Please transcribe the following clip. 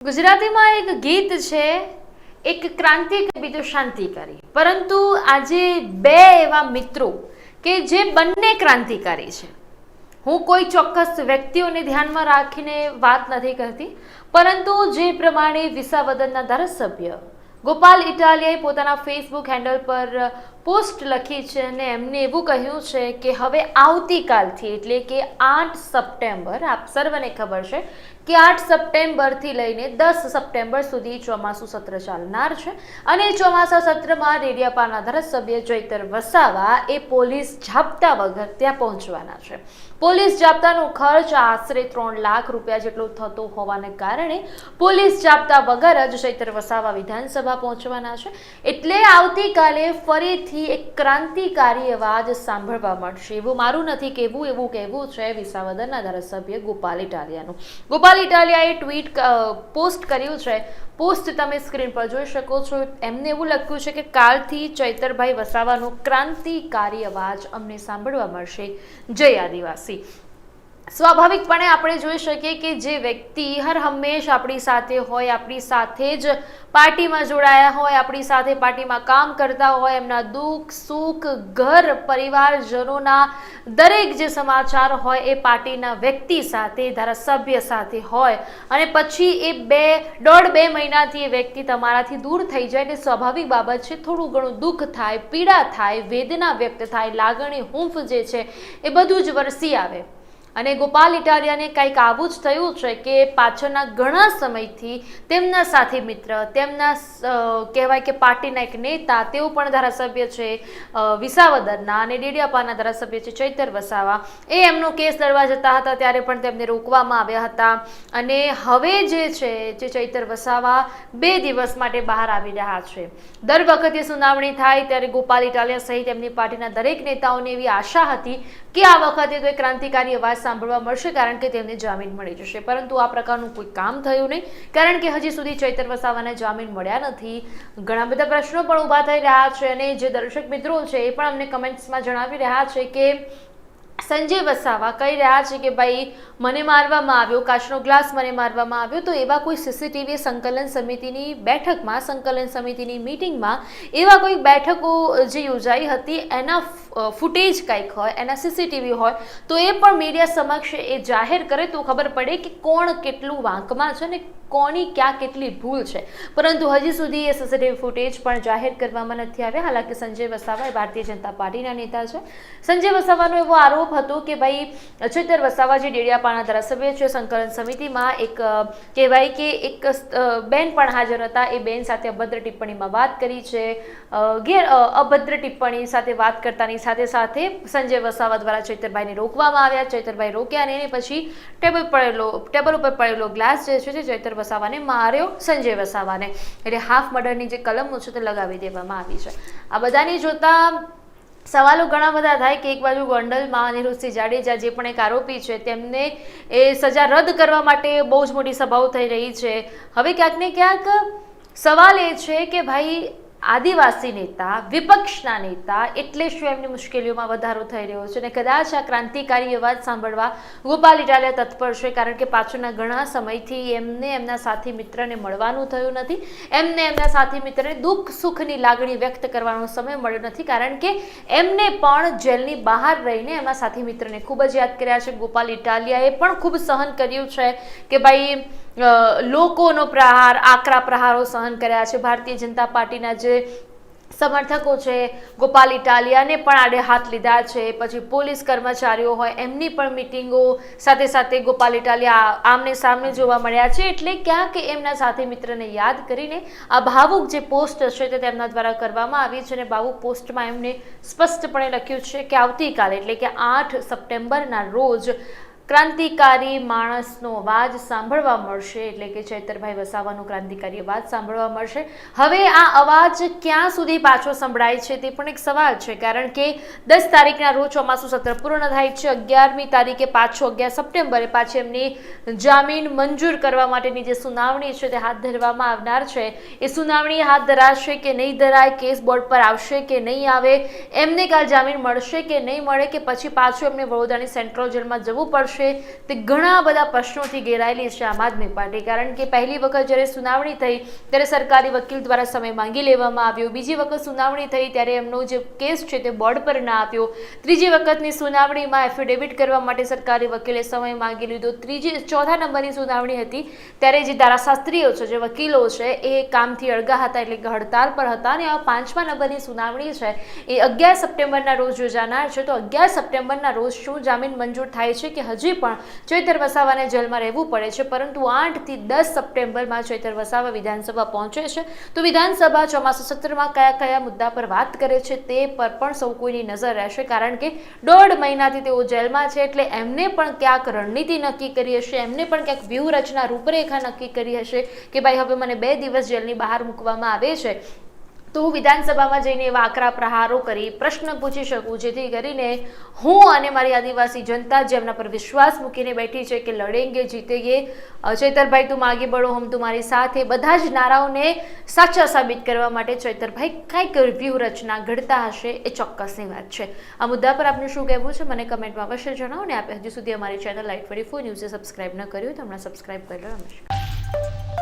ગુજરાતીમાં એક ગીત છે, એક ક્રાંતિ કરી તો બીજું શાંતિકારી. પરંતુ આજે બે એવા મિત્રો કે જે બંને ક્રાંતિકારી છે. હું કોઈ ચોક્કસ વ્યક્તિઓને ધ્યાનમાં રાખીને વાત નથી કરતી, પરંતુ જે પ્રમાણે વિસાવદનના ધારાસભ્ય ગોપાલ ઇટાલિયાએ પોતાના ફેસબુક હેન્ડલ પર પોસ્ટ લખી છે અને એમને એવું કહ્યું છે કે હવે આવતીકાલથી, એટલે કે આઠ સપ્ટેમ્બર, આપ સર્વને ખબર છે કે આઠ સપ્ટેમ્બરથી લઈને દસ સપ્ટેમ્બર સુધી ચોમાસું સત્ર ચાલનાર છે. અને ચોમાસા સત્રમાં રેડિયાપાના ધારાસભ્ય ચૈતર વસાવા એ પોલીસ જાપ્તા વગર ત્યાં પહોંચવાના છે. પોલીસ જાપ્તાનો ખર્ચ આશરે ત્રણ લાખ રૂપિયા જેટલો થતો હોવાને કારણે પોલીસ જાપ્તા વગર જ ચૈતર વસાવા વિધાનસભા પહોંચવાના છે. એટલે આવતીકાલે ફરીથી એક ક્રાંતિકારી અવાજ સાંભળવા મળશે. એવું મારું નથી કહેવું, એવું કહેવું છે વિસાવદરના ધારાસભ્ય ગોપાલ ઇટાલિયાનું. ગોપાલ ઇટાલિયાએ ટ્વીટ પોસ્ટ કર્યું છે. પોસ્ટ તમે સ્ક્રીન પર જોઈ શકો છો. એમને એવું લખ્યું છે કે કાલથી ચૈતરભાઈ વસાવાનો ક્રાંતિકારી અવાજ અમને સાંભળવા મળશે. જય આદિવાસી. સ્વાભાવિકપણે આપણે જોઈ શકીએ કે જે વ્યક્તિ હર હંમેશ આપણી સાથે હોય, આપણી સાથે જ પાર્ટીમાં જોડાયા હોય, આપણી સાથે પાર્ટીમાં કામ કરતા હોય, એમના દુઃખ, સુખ, ઘર, પરિવારજનોના દરેક જે સમાચાર હોય એ પાર્ટીના વ્યક્તિ સાથે, ધારાસભ્ય સાથે હોય અને પછી એ બે, દોઢ બે મહિનાથી એ વ્યક્તિ તમારાથી દૂર થઈ જાય એટલે સ્વાભાવિક બાબત છે, થોડું ઘણું દુઃખ થાય, પીડા થાય, વેદના વ્યક્ત થાય, લાગણી, હૂંફ જે છે એ બધું જ વરસી આવે. અને ગોપાલ ઇટાલિયાને કંઈક આવું જ થયું છે કે પાછળના ઘણા સમયથી તેમના સાથી મિત્ર, તેમના કહેવાય કે પાર્ટીના એક નેતા, તેઓ પણ ધારાસભ્ય છે વિસાવદરના અને ડેડિયાપાના ધારાસભ્ય છે ચૈતર વસાવા. એ એમનો કેસ લડવા જતા હતા, ત્યારે પણ તેમને રોકવામાં આવ્યા હતા. અને હવે જે છે, જે ચૈતર વસાવા બે દિવસ માટે બહાર આવી રહ્યા છે. દર વખતે સુનાવણી થાય ત્યારે ગોપાલ ઇટાલિયા સહિત એમની પાર્ટીના દરેક નેતાઓને એવી આશા હતી કે આ વખતે તો ક્રાંતિકારી અવાજ સાંભળવા મળશે કારણ કે તેમને જામીન મળી જશે. પરંતુ આ પ્રકારનું કોઈ કામ થયું નહીં, કારણ કે હજી સુધી ચૈતર વસાવાને જામીન મળ્યા નથી. ઘણા બધા પ્રશ્નો પણ ઊભા થઈ રહ્યા છે અને જે દર્શક મિત્રો છે એ પણ અમને કમેન્ટ્સમાં જણાવી રહ્યા છે કે સંજય વસાવા કહી રહ્યા છે કે ભાઈ, મને મારવામાં આવ્યો, કાચનો ગ્લાસ મને મારવામાં આવ્યો, તો એવા કોઈ સીસીટીવી સંકલન સમિતિની બેઠકમાં, સંકલન સમિતિની મિટિંગમાં એવા કોઈ બેઠકો જે યોજાઈ હતી, એના ફૂટેજ કંઈક હોય, એના સીસીટીવી હોય, તો એ પણ મીડિયા સમક્ષ એ જાહેર કરે તો ખબર પડે કે કોણ કેટલું વાંકમાં છે ને કોની ક્યાં કેટલી ભૂલ છે? પરંતુ હજી સુધી એ સીસીટીવી ફૂટેજ પણ જાહેર કરવામાં નથી આવ્યા. હાલાકી સંજય વસાવા એ ભારતીય જનતા પાર્ટીના નેતા છે. સંજય વસાવાનો એવો આરોપ હતો કે ભાઈ, અછતર વસાવા જે ડેડિયાપાના ધારાસભ્ય છે, સંકલન સમિતિમાં એક કહેવાય કે એક બેન પણ હાજર હતા. એ બેન સાથે અભદ્ર ટિપ્પણીમાં વાત કરી છે. ગેર અભદ્ર ટિપ્પણી સાથે વાત કરતાની સાથે સાથે સંજય વસાવા દ્વારા ચૈતરભાઈને રોકવામાં આવ્યા. ચૈતરભાઈ રોક્યા અને પછી ટેબલ પડેલો ટેબલ ઉપર પડેલો ગ્લાસ જે છે ચૈતર વસાવાને, માર્યો સંજય વસાવાને. એટલે હાફ મર્ડરની જે કલમો છે તે લગાવી દેવામાં આવી છે. આ બધાની જોતા સવાલો ઘણા બધા થાય કે એક બાજુ ગોંડલમાં અનિરુદ્ધસિંહ જાડેજા જે પણ એક આરોપી છે, તેમને એ સજા રદ કરવા માટે બહુ જ મોટી સભાઓ થઈ રહી છે. હવે ક્યાંક ને ક્યાંક સવાલ એ છે કે ભાઈ આદિવાસી નેતા, વિપક્ષના નેતા, એટલે શું એમની મુશ્કેલીઓમાં વધારો થઈ રહ્યો છે? અને કદાચ આ ક્રાંતિકારી અવાજ સાંભળવા ગોપાલ ઇટાલિયા તત્પર છે, કારણ કે પાછળના ઘણા સમયથી એમને એમના સાથી મિત્રને મળવાનું થયું નથી. એમને એમના સાથી મિત્રને દુઃખ સુખની લાગણી વ્યક્ત કરવાનો સમય મળ્યો નથી, કારણ કે એમને પણ જેલની બહાર રહીને એમના સાથી મિત્રને ખૂબ જ યાદ કર્યા છે. ગોપાલ ઇટાલિયાએ પણ ખૂબ સહન કર્યું છે કે ભાઈ લોકોનો પ્રહાર, આકરા પ્રહારો સહન કર્યા છે. ભારતીય જનતા પાર્ટીના જે સમર્થકો છે, ગોપાલ ઇટાલિયાને પણ આડે હાથ લીધા છે. પછી પોલીસ કર્મચારીઓ હોય, એમની પણ મિટિંગો સાથે સાથે ગોપાલ ઇટાલિયા આમને સામે જોવા મળ્યા છે. એટલે ક્યાંક એમના સાથે મિત્રને યાદ કરીને આ ભાવુક જે પોસ્ટ છે તે તેમના દ્વારા કરવામાં આવી છે અને ભાવુક પોસ્ટમાં એમને સ્પષ્ટપણે લખ્યું છે કે આવતીકાલે, એટલે કે આઠ સપ્ટેમ્બરના રોજ ક્રાંતિકારી માણસનો અવાજ સાંભળવા મળશે, એટલે કે ચૈતરભાઈ વસાવાનો ક્રાંતિકારી અવાજ સાંભળવા મળશે. હવે આ અવાજ ક્યાં સુધી પાછો સંભળાય છે તે પણ એક સવાલ છે, કારણ કે દસ તારીખના રોજ ચોમાસું સત્ર પૂર્ણ થાય છે, અગિયારમી તારીખે પાછો અગિયાર સપ્ટેમ્બરે પાછી એમની જામીન મંજૂર કરવા માટેની જે સુનાવણી છે તે હાથ ધરવામાં આવનાર છે. એ સુનાવણી હાથ ધરાશે કે નહીં ધરાય, કેસ બોર્ડ પર આવશે કે નહીં આવે, એમને કાલ જામીન મળશે કે નહીં મળે, કે પછી પાછું એમને વડોદરાની સેન્ટ્રલ જેલમાં જવું પડશે? છે તે ઘણા બધા પ્રશ્નોથી ઘેરાયેલી છે આમ આદમી પાર્ટી. કારણ કે પહેલી વખત જ્યારે સુનાવણી થઈ, ત્યારે સરકારી વકીલ દ્વારા સમય માંગી લેવામાં આવ્યો. બીજી વખત સુનાવણી થઈ, ત્યારે એમનો જે કેસ છે તે બોર્ડ પર ના આપ્યો ત્રીજી વખતની સુનાવણીમાં એફિડેવિટ કરવા માટે સરકારી વકીલે સમય માંગી લીધો. ત્રીજી, ચોથા નંબરની સુનાવણી હતી, ત્યારે જે ધારાશાસ્ત્રીઓ છે, જે વકીલો છે, એ કામથી અળગા હતા, એટલે કે હડતાલ પર હતા. અને આ પાંચમા નંબરની સુનાવણી છે, એ અગિયાર સપ્ટેમ્બરના રોજ યોજાનાર છે. તો અગિયાર સપ્ટેમ્બરના રોજ શું જામીન મંજૂર થાય છે કે હજી પણ ચૈતર વસાવાને જેલમાં રહેવું પડે છે, પરંતુ આઠથી દસ સપ્ટેમ્બરમાં ચૈતર વસાવા વિધાનસભા પહોંચે છે. તો વિધાનસભા ચોમાસા સત્રમાં કયા કયા મુદ્દા પર વાત કરે છે તે પર પણ સૌ કોઈની નજર રહેશે, કારણ કે દોઢ મહિનાથી તેઓ જેલમાં છે, એટલે એમને પણ ક્યાંક રણનીતિ નક્કી કરી હશે, એમને પણ ક્યાંક વ્યૂહરચના રૂપરેખા નક્કી કરી હશે કે ભાઈ હવે મને બે દિવસ જેલની બહાર મૂકવામાં આવે છે. તો હું વિધાનસભામાં જઈને એવા આકરા પ્રહારો કરી પ્રશ્ન પૂછી શકું, જેથી કરીને હું અને મારી આદિવાસી જનતા જે એમના પર વિશ્વાસ મૂકીને બેઠી છે કે લડેંગે, જીતેંગે ચૈતરભાઈ તું માગે બળો, હમ તમારી સાથે, બધા જ નારાઓને સાચા સાબિત કરવા માટે ચૈતરભાઈ કંઈક વ્યૂહરચના ઘડતા હશે એ ચોક્કસની વાત છે. આ મુદ્દા પર આપનું શું કહેવું છે મને કમેન્ટમાં અવશ્ય જણાવો ને આપે હજુ સુધી અમારી ચેનલ લાઈટ ટ્વેન્ટી ફોર ન્યૂઝે સબસ્ક્રાઇબ ન કર્યું તો હમણાં સબસ્ક્રાઇબ કરી લો. નમસ્કાર.